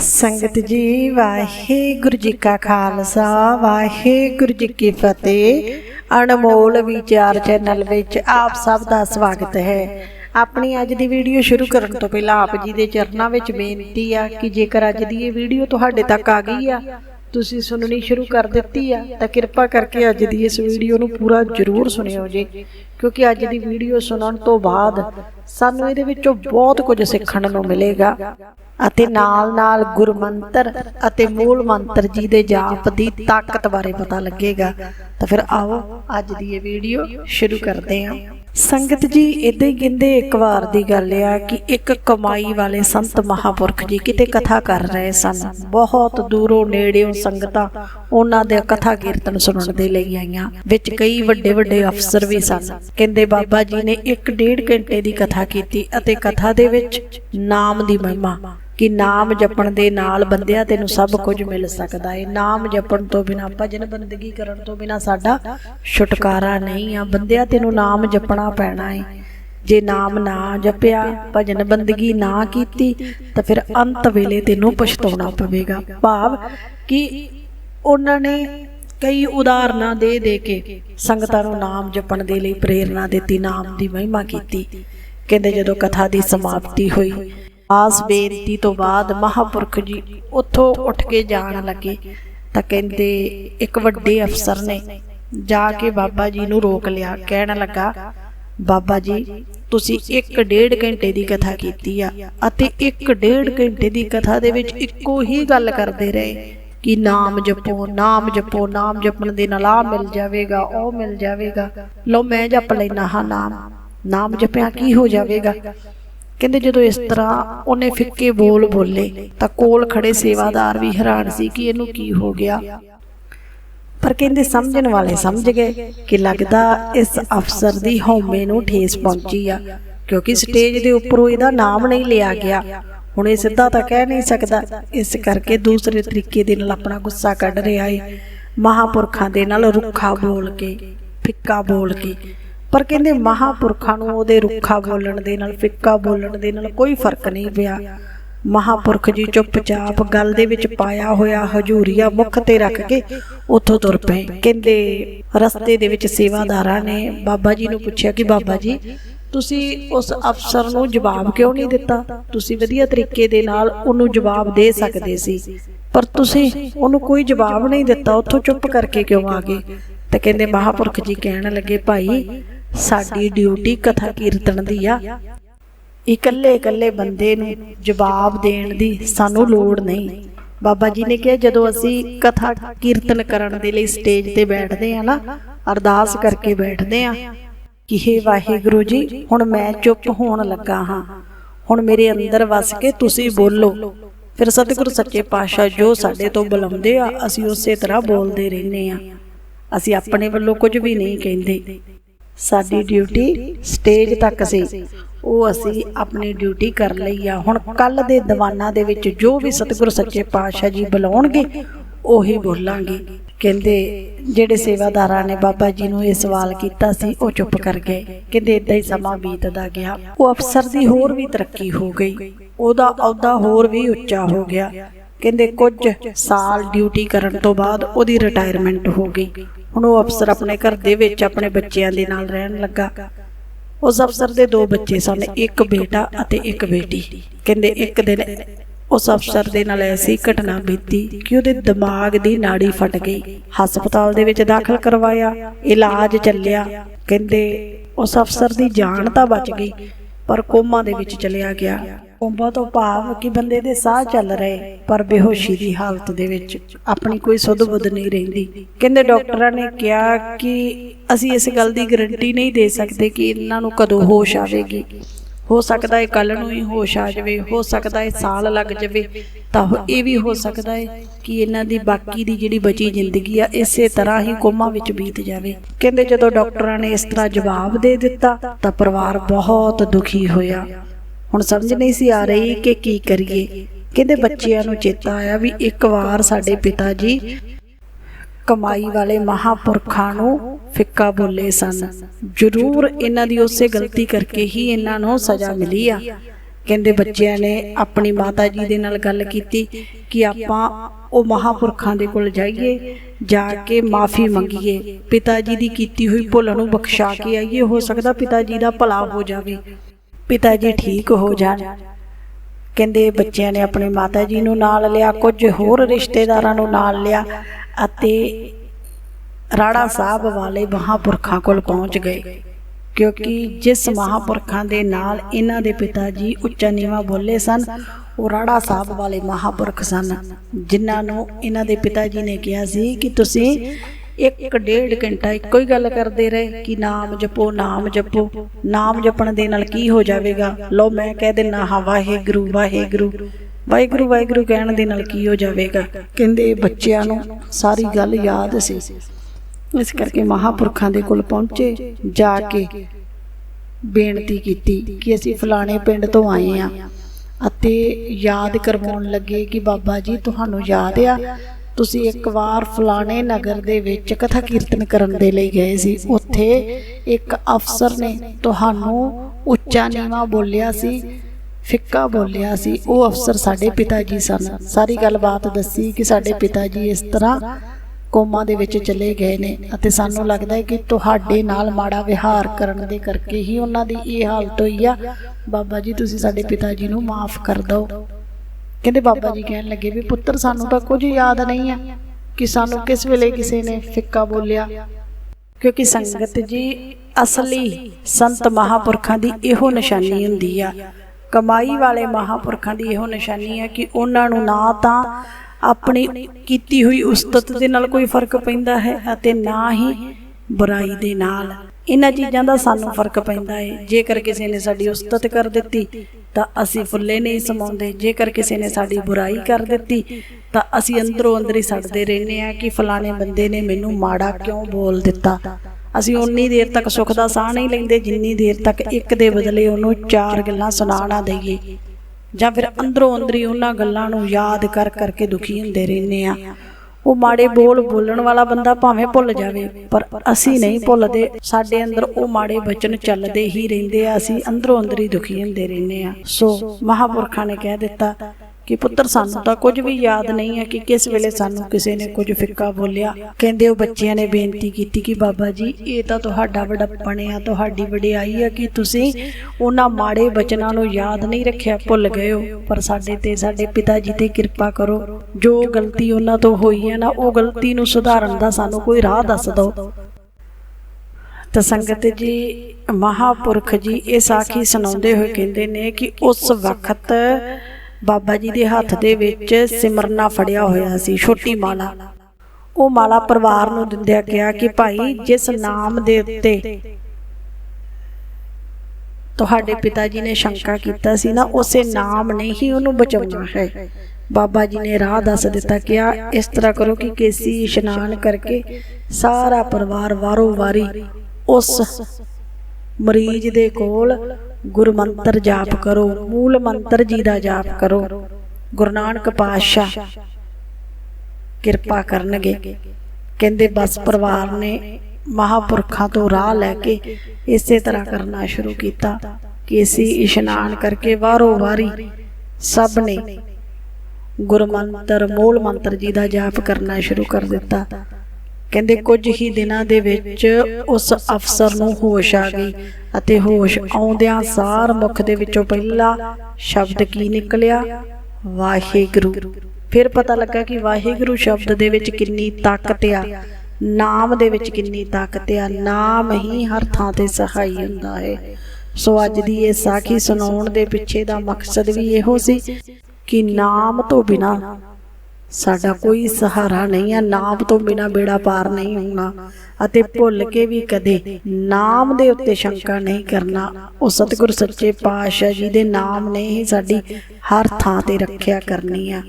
ਸੰਗਤ ਜੀ ਵਾਹਿਗੁਰੂ ਜੀ ਕਾ ਖਾਲਸਾ ਵਾਹਿਗੁਰੂ ਜੀ ਕੀ ਫਤਿਹ। ਅਨਮੋਲ ਵਿਚਾਰ ਚੈਨਲ ਵਿੱਚ ਆਪ ਸਭ ਦਾ ਸਵਾਗਤ ਹੈ। ਆਪਣੀ ਅੱਜ ਦੀ ਵੀਡੀਓ ਸ਼ੁਰੂ ਕਰਨ ਤੋਂ ਪਹਿਲਾਂ ਆਪ ਜੀ ਦੇ ਚਰਨਾਂ ਵਿੱਚ ਬੇਨਤੀ ਆ ਕਿ ਜੇਕਰ ਅੱਜ ਦੀ ਇਹ ਵੀਡੀਓ ਤੁਹਾਡੇ ਤੱਕ ਆ ਗਈ ਆ, ਤੁਸੀਂ ਸੁਣਨੀ ਸ਼ੁਰੂ ਕਰ ਦਿੱਤੀ ਆ, ਤਾਂ ਕਿਰਪਾ ਕਰਕੇ ਅੱਜ ਦੀ ਇਸ ਵੀਡੀਓ ਨੂੰ ਪੂਰਾ ਜ਼ਰੂਰ ਸੁਣਿਓ ਜੀ। ਕਿਉਂਕਿ ਅੱਜ ਦੀ ਵੀਡੀਓ ਸੁਣਨ ਤੋਂ ਬਾਅਦ ਸਾਨੂੰ ਇਹਦੇ ਵਿੱਚੋਂ ਬਹੁਤ ਕੁਝ ਸਿੱਖਣ ਨੂੰ ਮਿਲੇਗਾ। ਅਤੇ ਨਾਲ-ਨਾਲ ਗੁਰਮੰਤਰ ਅਤੇ ਮੂਲ ਮੰਤਰ ਜੀ ਦੇ ਜਾਪ ਦੀ ਤਾਕਤ ਬਾਰੇ ਪਤਾ ਲੱਗੇਗਾ। ਤਾਂ ਫਿਰ ਆਓ ਅੱਜ ਦੀ ਇਹ ਵੀਡੀਓ ਸ਼ੁਰੂ ਕਰਦੇ ਹਾਂ। ਸੰਗਤ ਜੀ ਇਦਾਂ ਹੀ ਕਹਿੰਦੇ ਇੱਕ ਵਾਰ ਦੀ ਗੱਲ ਆ ਕਿ ਇੱਕ ਕਮਾਈ ਵਾਲੇ ਸੰਤ ਮਹਾਪੁਰਖ ਜੀ ਕਿਤੇ ਕਥਾ ਕਰ ਰਹੇ ਸਨ। ਬਹੁਤ ਦੂਰੋਂ ਨੇੜਿਓਂ ਸੰਗਤਾਂ ਉਹਨਾਂ ਦੇ ਕਥਾ ਕੀਰਤਨ ਸੁਣਨ ਦੇ ਲਈ ਆਈਆਂ। ਵਿੱਚ ਕਈ ਵੱਡੇ ਵੱਡੇ ਅਫਸਰ ਵੀ ਸਨ। ਕਹਿੰਦੇ ਬਾਬਾ ਜੀ ਨੇ ਇੱਕ ਡੇਢ ਘੰਟੇ ਦੀ ਕਥਾ ਕੀਤੀ ਅਤੇ ਕਥਾ ਦੇ ਵਿੱਚ ਨਾਮ ਦੀ ਮਹਿਮਾ ਕਿ ਨਾਮ ਜਪਣ ਦੇ ਨਾਲ ਬੰਦਿਆਂ ਤੈਨੂੰ ਸਭ ਕੁਝ ਮਿਲ ਸਕਦਾ ਹੈ ਨਾਮ ਜਪਣ ਤੋਂ ਬਿਨਾ, ਭਜਨ ਬੰਦਗੀ ਕਰਨ ਤੋਂ ਬਿਨਾ ਸਾਡਾ ਛੁਟਕਾਰਾ ਨਹੀਂ ਆ। ਬੰਦਿਆਂ ਤੈਨੂੰ ਨਾਮ ਜਪਣਾ ਪੈਣਾ ਹੈ ਜੇ ਨਾਮ ਨਾ ਜਪਿਆ, ਭਜਨ ਬੰਦਗੀ ਨਾ ਕੀਤੀ, ਤਾਂ ਫਿਰ ਅੰਤ ਵੇਲੇ ਤੈਨੂੰ ਪਛਤਾਉਣਾ ਪਵੇਗਾ। ਭਾਵ ਕਿ ਉਹਨਾਂ ਨੇ ਕਈ ਉਦਾਹਰਨਾਂ ਦੇ ਦੇ ਕੇ ਸੰਗਤਾਂ ਨੂੰ ਨਾਮ ਜਪਣ ਦੇ ਲਈ ਪ੍ਰੇਰਣਾ ਦਿੱਤੀ, ਨਾਮ ਦੀ ਮਹਿਮਾ ਕੀਤੀ। ਕਹਿੰਦੇ ਜਦੋਂ ਕਥਾ ਦੀ ਸਮਾਪਤੀ ਹੋਈ ਆਸ ਬੇਨਤੀ ਤੋਂ ਬਾਅਦ ਮਹਾਪੁਰਖ ਜੀ ਉੱਥੋਂ ਉੱਠ ਕੇ ਜਾਣ ਲੱਗੇ। ਤਾਂ ਕਹਿੰਦੇ, ਇੱਕ ਵੱਡੇ ਅਫਸਰ ਨੇ ਜਾ ਕੇ ਬਾਬਾ ਜੀ ਨੂੰ ਰੋਕ ਲਿਆ। ਕਹਿਣ ਲੱਗਾ, ਬਾਬਾ ਜੀ, ਤੁਸੀਂ ਇੱਕ ਡੇਢ ਘੰਟੇ ਦੀ ਕਥਾ ਕੀਤੀ ਆ ਅਤੇ ਇੱਕ ਡੇਢ ਘੰਟੇ ਦੀ ਕਥਾ ਦੇ ਵਿੱਚ ਇੱਕੋ ਹੀ ਗੱਲ ਕਰਦੇ ਰਹੇ ਕਿ ਨਾਮ ਜਪੋ ਨਾਮ ਜਪੋ, ਨਾਮ ਜਪਣ ਦੇ ਨਾਲ ਆ ਮਿਲ ਜਾਵੇਗਾ, ਉਹ ਮਿਲ ਜਾਵੇਗਾ। ਲਓ, ਮੈਂ ਜਪ ਲੈਣਾ ਹਾਂ ਨਾਮ। ਨਾਮ ਜਪਿਆ ਕੀ ਹੋ ਜਾਵੇਗਾ? ਕਹਿੰਦੇ ਜਦੋਂ ਇਸ ਤਰ੍ਹਾਂ ਉਹਨੇ ਫਿੱਕੇ ਬੋਲ ਬੋਲੇ, ਤਾਂ ਕੋਲ ਖੜੇ ਸੇਵਾਦਾਰ ਵੀ ਹੈਰਾਨ ਸੀ ਕਿ ਇਹਨੂੰ ਕੀ ਹੋ ਗਿਆ। ਪਰ ਕਹਿੰਦੇ ਸਮਝਣ ਵਾਲੇ ਸਮਝ ਗਏ ਕਿ ਲੱਗਦਾ ਇਸ ਅਫਸਰ ਦੀ ਹਉਮੈ ਨੂੰ ਠੇਸ ਪਹੁੰਚੀ ਆ, ਕਿਉਂਕਿ ਸਟੇਜ ਦੇ ਉੱਪਰੋਂ ਇਹਦਾ ਨਾਮ ਨਹੀਂ ਲਿਆ ਗਿਆ। ਹੁਣ ਇਹ ਸਿੱਧਾ ਤਾਂ ਕਹਿ ਨਹੀਂ ਸਕਦਾ, ਇਸ ਕਰਕੇ ਦੂਸਰੇ ਤਰੀਕੇ ਦੇ ਨਾਲ ਆਪਣਾ ਗੁੱਸਾ ਕੱਢ ਰਿਹਾ ਏ। ਮਹਾਪੁਰਖਾਂ ਦੇ ਨਾਲ ਰੁੱਖਾ ਬੋਲ ਕੇ, ਫਿੱਕਾ ਬੋਲ ਕੇ ਪਰ ਕਹਿੰਦੇ ਮਹਾਪੁਰਖਾਂ ਨੂੰ ਉਹਦੇ ਰੁੱਖਾ ਬੋਲਣ ਦੇ ਨਾਲ, ਫਿੱਕਾ ਬੋਲਣ ਦੇ ਨਾਲ ਕੋਈ ਫ਼ਰਕ ਨਹੀਂ ਪਿਆ। ਮਹਾਪੁਰਖ ਜੀ ਚੁੱਪਚਾਪ ਗੱਲ ਦੇ ਵਿੱਚ ਪਾਇਆ ਹੋਇਆ ਹਜੂਰੀਆ ਮੁਖ ਤੇ ਰੱਖ ਕੇ ਉੱਥੋਂ ਤੁਰ ਪਏ। ਕਹਿੰਦੇ ਰਸਤੇ ਦੇ ਵਿੱਚ ਸੇਵਾਦਾਰਾਂ ਨੇ ਬਾਬਾ ਜੀ ਨੂੰ ਪੁੱਛਿਆ ਕਿ ਬਾਬਾ ਜੀ, ਤੁਸੀਂ ਉਸ ਅਫਸਰ ਨੂੰ ਜਵਾਬ ਕਿਉਂ ਨਹੀਂ ਦਿੱਤਾ? ਤੁਸੀਂ ਵਧੀਆ ਤਰੀਕੇ ਦੇ ਨਾਲ ਉਹਨੂੰ ਜਵਾਬ ਦੇ ਸਕਦੇ ਸੀ। ਪਰ ਤੁਸੀਂ ਉਹਨੂੰ ਕੋਈ ਜਵਾਬ ਨਹੀਂ ਦਿੱਤਾ, ਉੱਥੋਂ ਚੁੱਪ ਕਰਕੇ ਕਿਉਂ ਆ ਗਏ? ਤੇ ਕਹਿੰਦੇ ਮਹਾਪੁਰਖ ਜੀ ਕਹਿਣ ਲੱਗੇ, ਭਾਈ ਸਾਡੀ ਡਿਊਟੀ ਕਥਾ ਕੀਰਤਨ ਦੀ ਆ। ਇਕੱਲੇ ਇਕੱਲੇ ਬੰਦੇ ਨੂੰ ਜਵਾਬ ਦੇਣ ਦੀ ਸਾਨੂੰ ਲੋੜ ਨਹੀਂ। ਬਾਬਾ ਜੀ ਨੇ ਕਿਹਾ, ਜਦੋਂ ਅਸੀਂ ਕਥਾ ਕੀਰਤਨ ਕਰਨ ਦੇ ਲਈ ਸਟੇਜ ਤੇ ਬੈਠਦੇ ਆ ਨਾ, ਅਰਦਾਸ ਕਰਕੇ ਬੈਠਦੇ ਆ, ਕਿ ਹੇ ਵਾਹਿਗੁਰੂ ਜੀ, ਹੁਣ ਮੈਂ ਚੁੱਪ ਹੋਣ ਲੱਗਾ ਹਾਂ। ਹੁਣ ਮੇਰੇ ਅੰਦਰ ਵਸ ਕੇ ਤੁਸੀਂ ਬੋਲੋ। ਫਿਰ ਸਤਿਗੁਰੂ ਸੱਚੇ ਪਾਤਸ਼ਾਹ ਜੋ ਸਾਡੇ ਤੋਂ ਬੁਲਾਉਂਦੇ ਆ, ਅਸੀਂ ਉਸੇ ਤਰ੍ਹਾਂ ਬੋਲਦੇ ਰਹਿੰਦੇ ਆ। ਅਸੀਂ ਆਪਣੇ ਵੱਲੋਂ ਕੁਝ ਵੀ ਨਹੀਂ ਕਹਿੰਦੇ। ਸਾਡੀ ਡਿਊਟੀ ਸਟੇਜ ਤੱਕ ਸੀ। ਉਹ ਅਸੀਂ ਆਪਣੀ ਡਿਊਟੀ ਕਰ ਲਈ ਆ। ਹੁਣ ਕੱਲ ਦੇ ਦੀਵਾਨਾਂ ਦੇ ਵਿੱਚ ਜੋ ਵੀ ਸਤਿਗੁਰੂ ਸੱਚੇ ਪਾਤਸ਼ਾਹ ਜੀ ਬੁਲਾਉਣਗੇ ਉਹੀ ਬੋਲਾਂਗੇ। ਕਹਿੰਦੇ ਜਿਹੜੇ ਸੇਵਾਦਾਰਾਂ ਨੇ ਬਾਬਾ ਜੀ ਨੂੰ ਇਹ ਸਵਾਲ ਕੀਤਾ ਸੀ ਉਹ ਚੁੱਪ ਕਰ ਗਏ। ਕਹਿੰਦੇ ਇਦਾਂ ਹੀ ਸਮਾਂ ਬੀਤਦਾ ਗਿਆ। ਉਹ ਅਫਸਰ ਦੀ ਹੋਰ ਵੀ ਤਰੱਕੀ ਹੋ ਗਈ। ਉਹਦਾ ਅਹੁਦਾ ਹੋਰ ਵੀ ਉੱਚਾ ਹੋ ਗਿਆ। ਕਹਿੰਦੇ ਕੁਝ ਸਾਲ ਡਿਊਟੀ ਕਰਨ ਤੋਂ ਬਾਅਦ ਉਹਦੀ ਰਿਟਾਇਰਮੈਂਟ ਹੋ ਗਈ। ਹੁਣ ਉਹ ਅਫਸਰ ਆਪਣੇ ਘਰ ਦੇ ਵਿੱਚ ਆਪਣੇ ਬੱਚਿਆਂ ਦੇ ਨਾਲ ਰਹਿਣ ਲੱਗਾ। ਉਸ ਅਫਸਰ ਦੇ ਦੋ ਬੱਚੇ ਸਨ, ਇੱਕ ਬੇਟਾ ਅਤੇ ਇੱਕ ਬੇਟੀ। ਕਹਿੰਦੇ ਇੱਕ ਦਿਨ ਉਸ ਅਫਸਰ ਦੇ ਨਾਲ ਐਸੀ ਘਟਨਾ ਬੀਤੀ ਕਿ ਉਹਦੇ ਦਿਮਾਗ ਦੀ ਨਾੜੀ ਫਟ ਗਈ। ਹਸਪਤਾਲ ਦੇ ਵਿੱਚ ਦਾਖਲ ਕਰਵਾਇਆ, ਇਲਾਜ ਚੱਲਿਆ। ਕਹਿੰਦੇ ਉਸ ਅਫਸਰ ਦੀ ਜਾਨ ਤਾਂ ਬਚ ਗਈ, ਪਰ ਕੋਮਾ ਦੇ ਵਿੱਚ ਚਲਿਆ ਗਿਆ। ਕੋਮਾ ਤੋਂ ਭਾਵ ਕਿ ਬੰਦੇ ਦੇ ਸਾਹ ਚੱਲ ਰਹੇ, ਪਰ ਬੇਹੋਸ਼ੀ ਦੀ ਹਾਲਤ ਦੇ ਵਿੱਚ ਆਪਣੀ ਕੋਈ ਸੁੱਧ ਬੁੱਧ ਨਹੀਂ ਰਹਿੰਦੀ। ਕਹਿੰਦੇ ਡਾਕਟਰਾਂ ਨੇ ਕਿਹਾ ਕਿ ਅਸੀਂ ਇਸ ਗੱਲ ਦੀ ਗਾਰੰਟੀ ਨਹੀਂ ਦੇ ਸਕਦੇ ਕਿ ਇਹਨਾਂ ਨੂੰ ਕਦੋਂ ਹੋਸ਼ ਆਵੇਗੀ। ਹੋ ਸਕਦਾ ਹੈ ਕੱਲ ਨੂੰ ਹੀ ਹੋਸ਼ ਆ ਜਾਵੇ, ਹੋ ਸਕਦਾ ਹੈ ਸਾਲ ਲੱਗ ਜਾਵੇ। ਤਾਂ ਇਹ ਵੀ ਹੋ ਸਕਦਾ ਹੈ ਕਿ ਇਹਨਾਂ ਦੀ ਬਾਕੀ ਦੀ ਜਿਹੜੀ ਬਚੀ ਜ਼ਿੰਦਗੀ ਆ, ਇਸੇ ਤਰ੍ਹਾਂ ਹੀ ਕੋਮਾ ਵਿੱਚ ਬੀਤ ਜਾਵੇ। ਕਹਿੰਦੇ ਜਦੋਂ ਡਾਕਟਰਾਂ ਨੇ ਇਸ ਤਰ੍ਹਾਂ ਜਵਾਬ ਦੇ ਦਿੱਤਾ, ਤਾਂ ਪਰਿਵਾਰ ਬਹੁਤ ਦੁਖੀ ਹੋਇਆ। ਹੁਣ ਸਮਝ ਨਹੀਂ ਸੀ ਆ ਰਹੀ ਕਿ ਕੀ ਕਰੀਏ। ਕਹਿੰਦੇ ਬੱਚਿਆਂ ਨੂੰ ਚੇਤਾ ਆਇਆ ਵੀ ਇੱਕ ਵਾਰ ਸਾਡੇ ਪਿਤਾ ਜੀ ਕਮਾਈ ਵਾਲੇ ਮਹਾਪੁਰਖਾਂ ਨੂੰ ਫਿੱਕਾ ਬੋਲੇ ਸਨ। ਜ਼ਰੂਰ ਇਹਨਾਂ ਦੀ ਉਸੇ ਗਲਤੀ ਕਰਕੇ ਹੀ ਇਹਨਾਂ ਨੂੰ ਸਜ਼ਾ ਮਿਲੀ ਆ। ਕਹਿੰਦੇ ਬੱਚਿਆਂ ਨੇ ਆਪਣੀ ਮਾਤਾ ਜੀ ਦੇ ਨਾਲ ਗੱਲ ਕੀਤੀ ਕਿ ਆਪਾਂ ਉਹ ਮਹਾਪੁਰਖਾਂ ਦੇ ਕੋਲ ਜਾਈਏ ਜਾ ਕੇ ਮਾਫੀ ਮੰਗੀਏ। ਪਿਤਾ ਜੀ ਦੀ ਕੀਤੀ ਹੋਈ ਭੁੱਲ ਨੂੰ ਬਖਸ਼ਾ ਕੇ ਆਈਏ। ਹੋ ਸਕਦਾ ਪਿਤਾ ਜੀ ਦਾ ਭਲਾ ਹੋ ਜਾਵੇ। ਪਿਤਾ ਜੀ ਠੀਕ ਹੋ ਜਾਣ। ਕਹਿੰਦੇ ਬੱਚਿਆਂ ਨੇ ਆਪਣੇ ਮਾਤਾ ਜੀ ਨੂੰ ਨਾਲ ਲਿਆ, ਕੁਝ ਹੋਰ ਰਿਸ਼ਤੇਦਾਰਾਂ ਨੂੰ ਨਾਲ ਲਿਆ ਅਤੇ ਰਾੜਾ ਸਾਹਿਬ ਵਾਲੇ ਮਹਾਪੁਰਖਾਂ ਕੋਲ ਪਹੁੰਚ ਗਏ। ਕਿਉਂਕਿ ਜਿਸ ਮਹਾਪੁਰਖਾਂ ਦੇ ਨਾਲ ਇਹਨਾਂ ਦੇ ਪਿਤਾ ਜੀ ਉੱਚਾ ਨੀਵਾ ਬੋਲੇ ਸਨ, ਉਹ ਰਾੜਾ ਸਾਹਿਬ ਵਾਲੇ ਮਹਾਪੁਰਖ ਸਨ, ਜਿਨ੍ਹਾਂ ਨੂੰ ਇਹਨਾਂ ਦੇ ਪਿਤਾ ਜੀ ਨੇ ਕਿਹਾ ਸੀ ਕਿ ਤੁਸੀਂ ਇੱਕ ਡੇਢ ਘੰਟਾ ਇੱਕੋ ਹੀ ਗੱਲ ਕਰਦੇ ਰਹੇ ਕਿ ਨਾਮ ਜਪੋ ਨਾਮ ਜਪੋ। ਨਾਮ ਜਪਣ ਦੇ ਨਾਲ ਕੀ ਹੋ ਜਾਵੇਗਾ? ਲਓ ਮੈਂ ਕਹਿ ਦਿੰਨਾ ਹਾਂ, ਵਾਹਿਗੁਰੂ ਵਾਹਿਗੁਰੂ। ਵਾਹਿਗੁਰੂ ਵਾਹਿਗੁਰੂ ਕਹਿਣ ਦੇ ਨਾਲ ਕੀ ਹੋ ਜਾਵੇਗਾ? ਕਹਿੰਦੇ ਬੱਚਿਆਂ ਨੂੰ ਸਾਰੀ ਗੱਲ ਯਾਦ ਸੀ। ਇਸ ਕਰਕੇ ਮਹਾਪੁਰਖਾਂ ਦੇ ਕੋਲ ਪਹੁੰਚੇ, ਜਾ ਕੇ ਬੇਨਤੀ ਕੀਤੀ ਕਿ ਅਸੀਂ ਫਲਾਣੇ ਪਿੰਡ ਤੋਂ ਆਏ ਆ ਅਤੇ ਯਾਦ ਕਰਵਾਉਣ ਲੱਗੇ ਕਿ ਬਾਬਾ ਜੀ, ਤੁਹਾਨੂੰ ਯਾਦ ਆ ਤੁਸੀਂ ਇੱਕ ਵਾਰ ਫਲਾਣੇ ਨਗਰ ਦੇ ਵਿੱਚ ਕਥਾ ਕੀਰਤਨ ਕਰਨ ਦੇ ਲਈ ਗਏ ਸੀ। ਉੱਥੇ ਇੱਕ ਅਫਸਰ ਨੇ ਤੁਹਾਨੂੰ ਉੱਚਾ ਨੀਵਾ ਬੋਲਿਆ ਸੀ, ਫਿੱਕਾ ਬੋਲਿਆ ਸੀ। ਉਹ ਅਫਸਰ ਸਾਡੇ ਪਿਤਾ ਜੀ ਸਨ। ਸਾਰੀ ਗੱਲਬਾਤ ਦੱਸੀ ਕਿ ਸਾਡੇ ਪਿਤਾ ਜੀ ਇਸ ਤਰ੍ਹਾਂ ਕੋਮਾ ਦੇ ਵਿੱਚ ਚਲੇ ਗਏ ਨੇ ਅਤੇ ਸਾਨੂੰ ਲੱਗਦਾ ਹੈ ਕਿ ਤੁਹਾਡੇ ਨਾਲ ਮਾੜਾ ਵਿਹਾਰ ਕਰਨ ਦੇ ਕਰਕੇ ਹੀ ਉਹਨਾਂ ਦੀ ਇਹ ਹਾਲਤ ਹੋਈ ਆ। ਬਾਬਾ ਜੀ, ਤੁਸੀਂ ਸਾਡੇ ਪਿਤਾ ਜੀ ਨੂੰ ਮਾਫ ਕਰ ਦਿਓ। ਕਹਿੰਦੇ ਬਾਬਾ ਜੀ ਕਹਿਣ ਲੱਗੇ ਵੀ ਪੁੱਤਰ ਸਾਨੂੰ ਤਾਂ ਕੁਝ ਯਾਦ ਨਹੀਂ ਆ ਕਿ ਸਾਨੂੰ ਕਿਸ ਵੇਲੇ ਕਿਸੇ ਨੇ ਫਿੱਕਾ ਬੋਲਿਆ। ਕਿਉਂਕਿ ਸੰਗਤ ਜੀ, ਅਸਲੀ ਸੰਤ ਮਹਾਪੁਰਖਾਂ ਦੀ ਇਹੋ ਨਿਸ਼ਾਨੀ ਹੁੰਦੀ ਆ। ਕਮਾਈ ਵਾਲੇ ਮਹਾਪੁਰਖਾਂ ਦੀ ਇਹੋ ਨਿਸ਼ਾਨੀ ਹੈ ਕਿ ਉਹਨਾਂ ਨੂੰ ਨਾ ਤਾਂ ਆਪਣੀ ਕੀਤੀ ਹੋਈ ਉਸਤਤ ਦੇ ਨਾਲ ਕੋਈ ਫ਼ਰਕ ਪੈਂਦਾ ਹੈ ਅਤੇ ਨਾ ਹੀ ਬੁਰਾਈ ਦੇ ਨਾਲ। ਇਹਨਾਂ ਚੀਜ਼ਾਂ ਦਾ ਸਾਨੂੰ ਫ਼ਰਕ ਪੈਂਦਾ ਹੈ। ਜੇਕਰ ਕਿਸੇ ਨੇ ਸਾਡੀ ਉਸਤਤ ਕਰ ਦਿੱਤੀ ਤਾਂ ਅਸੀਂ ਫੁੱਲੇ ਨਹੀਂ ਸਮਾਉਂਦੇ। ਜੇਕਰ ਕਿਸੇ ਨੇ ਸਾਡੀ ਬੁਰਾਈ ਕਰ ਦਿੱਤੀ, ਤਾਂ ਅਸੀਂ ਅੰਦਰੋਂ ਅੰਦਰ ਹੀ ਸੜਦੇ ਰਹਿੰਦੇ ਆ ਕਿ ਫਲਾਣੇ ਬੰਦੇ ਨੇ ਮੈਨੂੰ ਮਾੜਾ ਕਿਉਂ ਬੋਲ ਦਿੱਤਾ। ਅਸੀਂ ਉਨੀ ਦੇਰ ਤੱਕ ਸੁੱਖ ਦਾ ਸਾਹ ਨਹੀਂ ਲੈਂਦੇ, ਜਿੰਨੀ ਦੇਰ ਤੱਕ ਇੱਕ ਦੇ ਬਦਲੇ ਉਹਨੂੰ ਚਾਰ ਗੱਲਾਂ ਸੁਣਾ ਨਾ ਦਈਏ। ਜਾਂ ਫਿਰ ਅੰਦਰੋਂ ਅੰਦਰੀ ਉਹਨਾਂ ਗੱਲਾਂ ਨੂੰ ਯਾਦ ਕਰ ਕਰਕੇ ਦੁਖੀ ਹੁੰਦੇ ਰਹਿੰਦੇ ਆ ਉਹ ਮਾੜੇ ਬੋਲ ਬੋਲਣ ਵਾਲਾ ਬੰਦਾ ਭਾਵੇਂ ਭੁੱਲ ਜਾਵੇ, ਪਰ ਅਸੀਂ ਨਹੀਂ ਭੁੱਲਦੇ। ਸਾਡੇ ਅੰਦਰ ਉਹ ਮਾੜੇ ਬਚਨ ਚੱਲਦੇ ਹੀ ਰਹਿੰਦੇ ਆ, ਅਸੀਂ ਅੰਦਰੋਂ ਅੰਦਰ ਹੀ ਦੁਖੀ ਹੁੰਦੇ ਰਹਿੰਦੇ ਆ। ਸੋ ਮਹਾਪੁਰਖਾਂ ਨੇ ਕਹਿ ਦਿੱਤਾ ਕਿ ਪੁੱਤਰ ਸਾਨੂੰ ਤਾਂ ਕੁਝ ਵੀ ਯਾਦ ਨਹੀਂ ਹੈ ਕਿ ਕਿਸ ਵੇਲੇ ਸਾਨੂੰ ਕਿਸੇ ਨੇ ਕੁਝ ਫਿੱਕਾ ਬੋਲਿਆ। ਕਹਿੰਦੇ ਉਹ ਬੱਚਿਆਂ ਨੇ ਬੇਨਤੀ ਕੀਤੀ ਕਿ ਬਾਬਾ ਜੀ, ਇਹ ਤਾਂ ਤੁਹਾਡਾ ਵਡੱਪਣ ਆ, ਤੁਹਾਡੀ ਵਡਿਆਈ ਆ ਕਿ ਤੁਸੀਂ ਉਹਨਾਂ ਮਾੜੇ ਬਚਨਾਂ ਨੂੰ ਯਾਦ ਨਹੀਂ ਰੱਖਿਆ, ਭੁੱਲ ਗਏ ਹੋ। ਪਰ ਸਾਡੇ ਤੇ, ਸਾਡੇ ਪਿਤਾ ਜੀ ਤੇ ਕਿਰਪਾ ਕਰੋ। ਜੋ ਗਲਤੀ ਉਹਨਾਂ ਤੋਂ ਹੋਈ ਹੈ ਨਾ, ਉਹ ਗਲਤੀ ਨੂੰ ਸੁਧਾਰਨ ਦਾ ਸਾਨੂੰ ਕੋਈ ਰਾਹ ਦੱਸ ਦਿਓ। ਤਾਂ ਸੰਗਤ ਜੀ, ਮਹਾਪੁਰਖ ਜੀ ਇਹ ਸਾਖੀ ਸੁਣਾਉਂਦੇ ਹੋਏ ਕਹਿੰਦੇ ਨੇ ਕਿ ਉਸ ਵਕਤ ਬਾਬਾ ਜੀ ਦੇ ਹੱਥ ਦੇ ਵਿੱਚ ਸਿਮਰਨਾ ਫੜਿਆ ਹੋਇਆ ਸੀ, ਛੋਟੀ ਮਾਲਾ। ਉਹ ਮਾਲਾ ਪਰਿਵਾਰ ਨੂੰ ਦਿੰਦਿਆ ਗਿਆ ਕਿ ਭਾਈ, ਜਿਸ ਨਾਮ ਦੇ ਉੱਤੇ ਤੁਹਾਡੇ ਪਿਤਾ ਜੀ ਨੇ ਸ਼ੰਕਾ ਕੀਤਾ ਸੀ ਨਾ, ਉਸੇ ਨਾਮ ਨੇ ਹੀ ਉਹਨੂੰ ਬਚਾਉਣਾ ਹੈ। ਬਾਬਾ ਜੀ ਨੇ ਰਾਹ ਦੱਸ ਦਿੱਤਾ ਕਿ ਆ ਇਸ ਤਰ੍ਹਾਂ ਕਰੋ ਕਿ ਕੇਸੀ ਇਸ਼ਨਾਨ ਕਰਕੇ ਸਾਰਾ ਪਰਿਵਾਰ ਵਾਰੋ ਵਾਰੀ ਉਸ ਮਰੀਜ਼ ਦੇ ਕੋਲ ਗੁਰਮੰਤਰ ਜਾਪ ਕਰੋ, ਮੂਲ ਮੰਤਰ ਜੀ ਦਾ ਜਾਪ ਕਰੋ। ਗੁਰੂ ਨਾਨਕ ਪਾਤਸ਼ਾਹ ਕਿਰਪਾ ਕਰਨਗੇ। ਕਹਿੰਦੇ, ਬਸ ਪਰਿਵਾਰ ਨੇ ਮਹਾਪੁਰਖਾਂ ਤੋਂ ਰਾਹ ਲੈ ਕੇ ਇਸੇ ਤਰ੍ਹਾਂ ਕਰਨਾ ਸ਼ੁਰੂ ਕੀਤਾ ਕਿ ਅਸੀਂ ਇਸ਼ਨਾਨ ਕਰਕੇ ਵਾਰੋ ਵਾਰੀ ਸਭ ਨੇ ਗੁਰਮੰਤਰ, ਮੂਲ ਮੰਤਰ ਜੀ ਦਾ ਜਾਪ ਕਰਨਾ ਸ਼ੁਰੂ ਕਰ ਦਿੱਤਾ। ਕਹਿੰਦੇ ਕੁਝ ਹੀ ਦਿਨਾਂ ਦੇ ਵਿੱਚ ਉਸ ਅਫਸਰ ਨੂੰ ਹੋਸ਼ ਆ ਗਈ ਅਤੇ ਹੋਸ਼ ਆਉਂਦਿਆਂ ਸਾਰ ਮੁਖ ਦੇ ਵਿੱਚੋਂ ਪਹਿਲਾ ਸ਼ਬਦ ਕੀ ਨਿਕਲਿਆ? ਵਾਹਿਗੁਰੂ। ਫਿਰ ਪਤਾ ਲੱਗਾ ਕਿ ਵਾਹਿਗੁਰੂ ਸ਼ਬਦ ਦੇ ਵਿੱਚ ਕਿੰਨੀ ਤਾਕਤ ਆ। ਨਾਮ ਦੇ ਵਿੱਚ ਕਿੰਨੀ ਤਾਕਤ ਆ। ਨਾਮ ਹੀ ਹਰ ਥਾਂ ਤੇ ਸਹਾਈ ਹੁੰਦਾ ਹੈ। ਸੋ ਅੱਜ ਦੀ ਇਹ ਸਾਖੀ ਸੁਣਾਉਣ ਦੇ ਪਿੱਛੇ ਦਾ ਮਕਸਦ ਵੀ ਇਹੋ ਸੀ ਕਿ ਨਾਮ ਤੋਂ ਬਿਨਾ ਸਾਡਾ ਕੋਈ ਸਹਾਰਾ ਨਹੀਂ ਹੈ ਨਾਮ ਤੋਂ ਬਿਨਾ ਬੇੜਾ ਪਾਰ ਨਹੀਂ ਹੋਣਾ। ਅਤੇ ਭੁੱਲ ਕੇ ਵੀ ਕਦੇ ਨਾਮ ਦੇ ਉੱਤੇ ਸ਼ੰਕਾ ਨਹੀਂ ਕਰਨਾ। ਉਹ ਸਤਿਗੁਰ ਸੱਚੇ ਪਾਤਸ਼ਾਹ ਜੀ ਦੇ ਨਾਮ ਨੇ ਹੀ ਸਾਡੀ ਹਰ ਥਾਂ ਤੇ ਰੱਖਿਆ ਕਰਨੀ ਆ।